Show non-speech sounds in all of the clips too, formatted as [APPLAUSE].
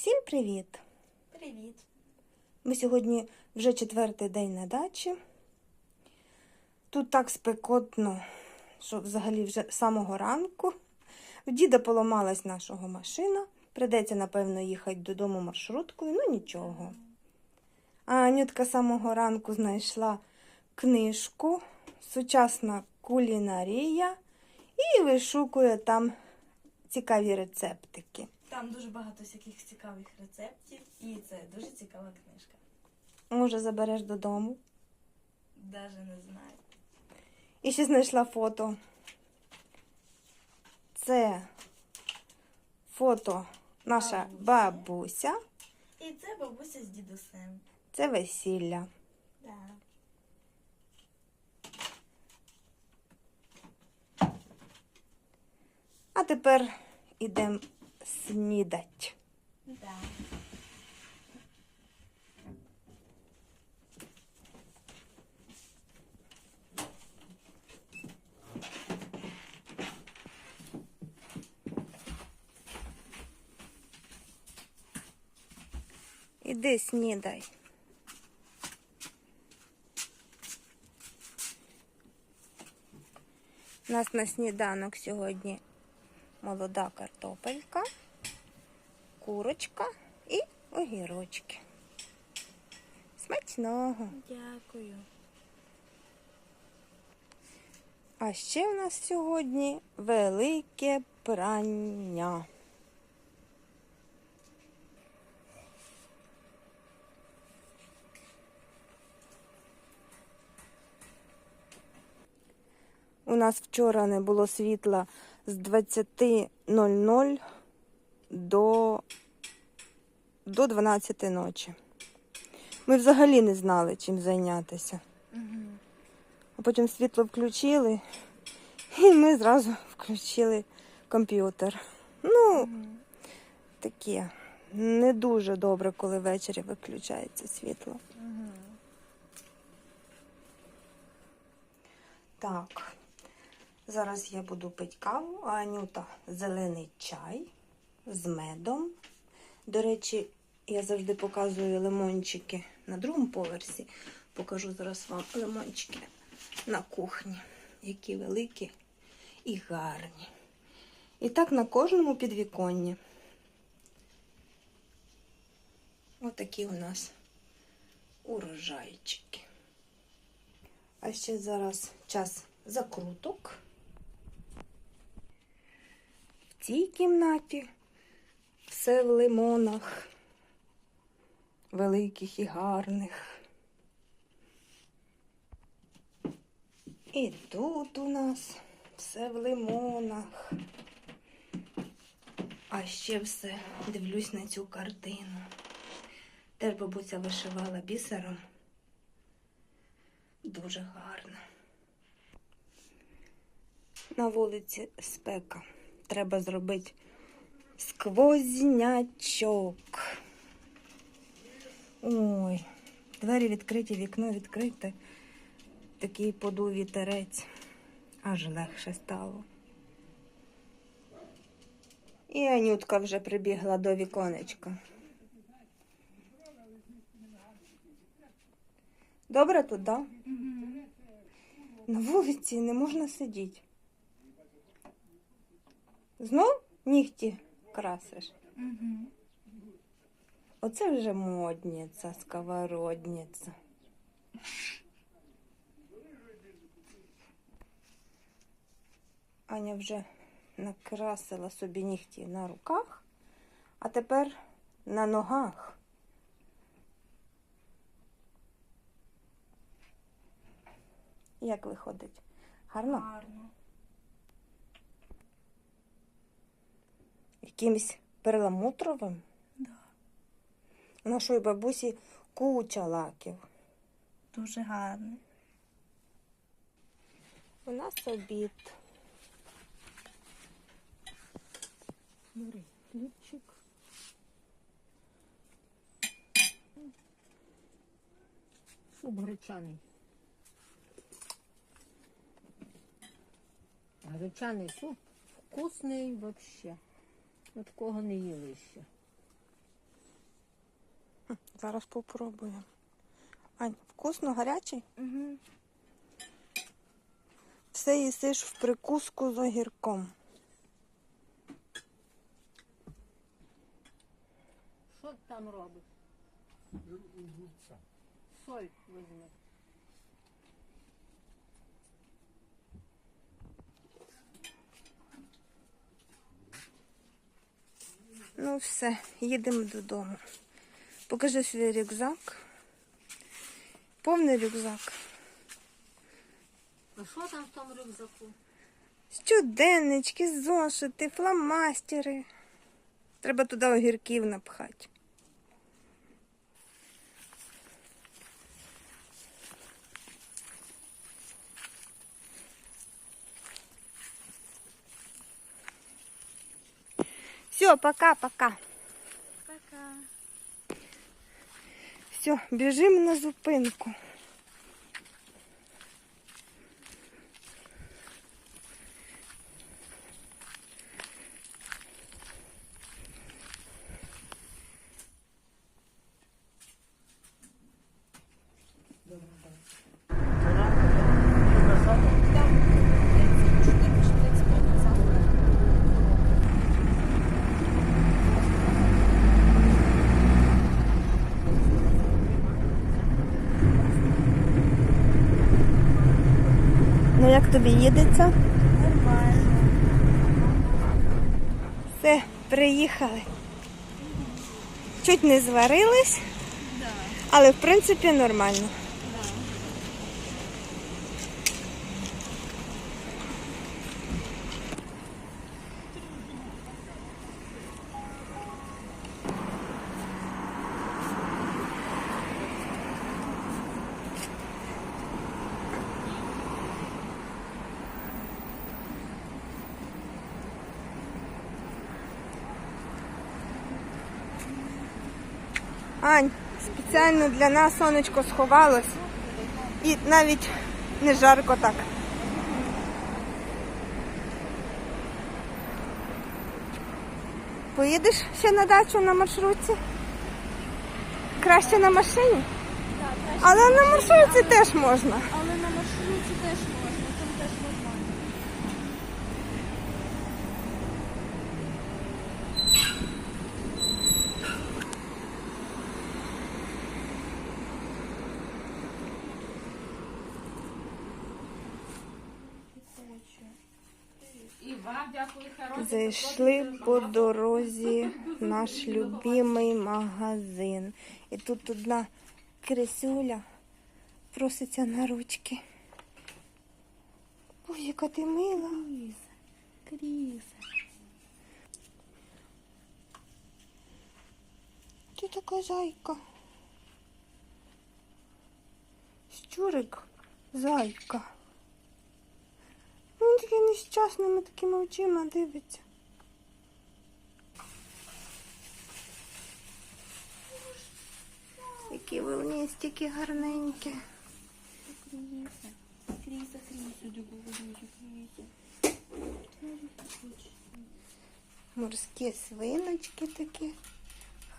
Всім привіт! Привіт. Ми сьогодні вже четвертий день на дачі. Тут так спекотно, що взагалі вже з самого ранку. В діда поламалась нашого машина. Придеться, напевно, їхати додому маршруткою, ну нічого. А Анютка самого ранку знайшла книжку Сучасна кулінарія і вишукує там цікаві рецептики. Там дуже багато всяких цікавих рецептів, і це дуже цікава книжка. Може, забереш додому. Даже не знаю. І ще знайшла фото. Це фото наша бабуся. І це бабуся з дідусем. Це весілля. Да. А тепер ідемо снідать. Да. Іди снідай. У нас на сніданок сьогодні молода картопелька, курочка і огірочки. Смачного! Дякую. А ще в нас сьогодні велике прання. У нас вчора не було світла з 20.00 до, до 12 ночі. Ми взагалі не знали, чим зайнятися. А потім світло включили, і ми зразу [LAUGHS] включили комп'ютер. Ну, таке. Не дуже добре, коли ввечері виключається світло. Так, зараз я буду пити каву, а Анюта зелений чай з медом. До речі, я завжди показую лимончики на другому поверсі. Покажу зараз вам лимончики на кухні, які великі і гарні. І так на кожному підвіконні. Отакі у нас урожайчики. А ще зараз час закруток. В цій кімнаті все в лимонах, великих і гарних. І тут у нас все в лимонах. А ще все дивлюсь на цю картину. Теж бабуся вишивала бісером. Дуже гарно. На вулиці спека. Треба зробити сквознячок. Ой, двері відкриті, вікно відкрите. Такий подув вітерець. Аж легше стало. І Анютка вже прибігла до віконечка. Добре тут, да? На вулиці не можна сидіти. Знов нігті красиш. Угу. Оце вже модниця, сковородниця. Аня вже накрасила собі нігті на руках, а тепер на ногах. Як виходить? Гарно? Гарно. Якимсь перламутровим? Да. У нашої бабусі куча лаків. Дуже гарно. У нас обід. Бери хлібчик. Суп гречаний. Гречаний суп вкусний вообще. От кого не їли ще. Зараз попробуємо. Ань, вкусно, гарячий? Угу. Все їсиш в прикуску з огірком. Що ти там робиш? Соль візьми. Ну все, їдемо додому. Покажи свій рюкзак. Повний рюкзак. А що там в тому рюкзаку? Щоденнички, зошити, фломастери. Треба туди огірків напхати. Все, пока-пока. Пока. Все, біжимо на зупинку. Як тобі їдеться? Нормально. Все, приїхали. Чуть не зварились, але в принципі нормально. Да. Ань, спеціально для нас сонечко сховалось. І навіть не жарко так. Поїдеш ще на дачу на маршрутці? Краще на машині? Але на маршрутці теж можна. Але на маршруті теж можна, там теж нормально. І вам дякую, хороше. Зайшли по дорозі в наш любимий магазин. І тут одна крисюля проситься на ручки. Ой, яка ти мила. Кріса. Ти така зайка. Щурик, зайка. Нещасними такими очима дивиться. Які волністики гарненькі. Кріса. Кріса, Кріса. Морські свиночки такі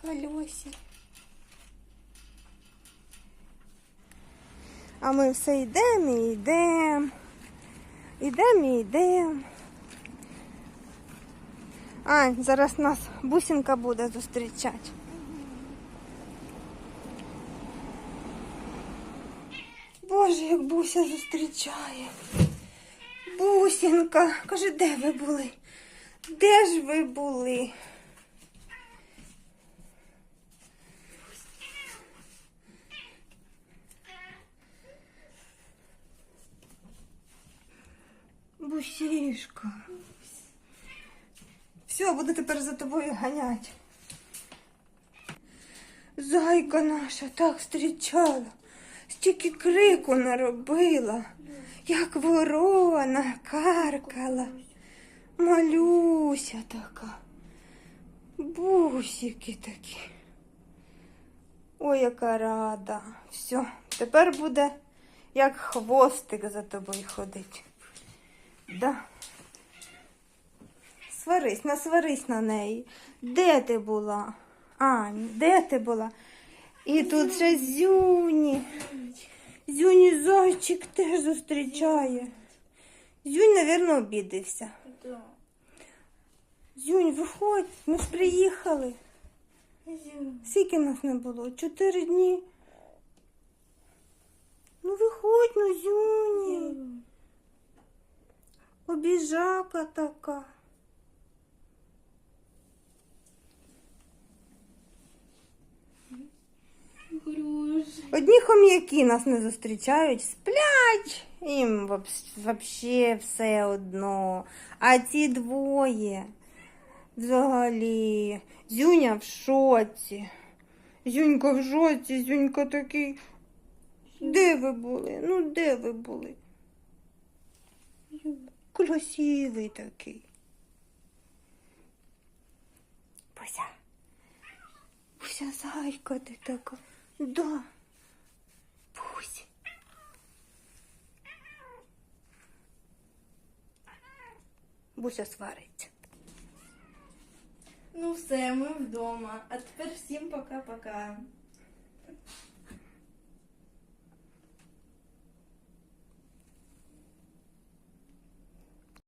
хальосі. А ми все йдемо і йдемо. Йдемо і йдемо. А, зараз нас бусинка буде зустрічати. Боже, як буся зустрічає. Бусінка, каже, де ви були? Де ж ви були? Бусішка. Все, буду тепер за тобою ганяти. Зайка наша так зустрічала, стільки крику наробила, як ворона каркала. Малюся така. Бусики такі. Ой, яка рада. Все, тепер буде як хвостик за тобою ходить. Да. Сварись, насварись на неї. Де ти була? Ань, де ти була? І тут ще Зюні. Зюні зайчик теж зустрічає. Зюнь, напевно, обідався. Да. Зюнь, виходь, ми ж приїхали. Скільки нас не було? Чотири дні. Ну виходь, ну Зюні. Обіжака така. Одні хом'яки нас не зустрічають, сплять. Їм взагалі все одно. А ці двоє взагалі. Зюня в шоці. Зюнька в шоці, Зюнька такий. Де ви були? Ну де ви були? Красивий такий. Буся. Буся зайка ти така. Да. Буся свариться. Ну все, ми вдома. А тепер всім пока-пока.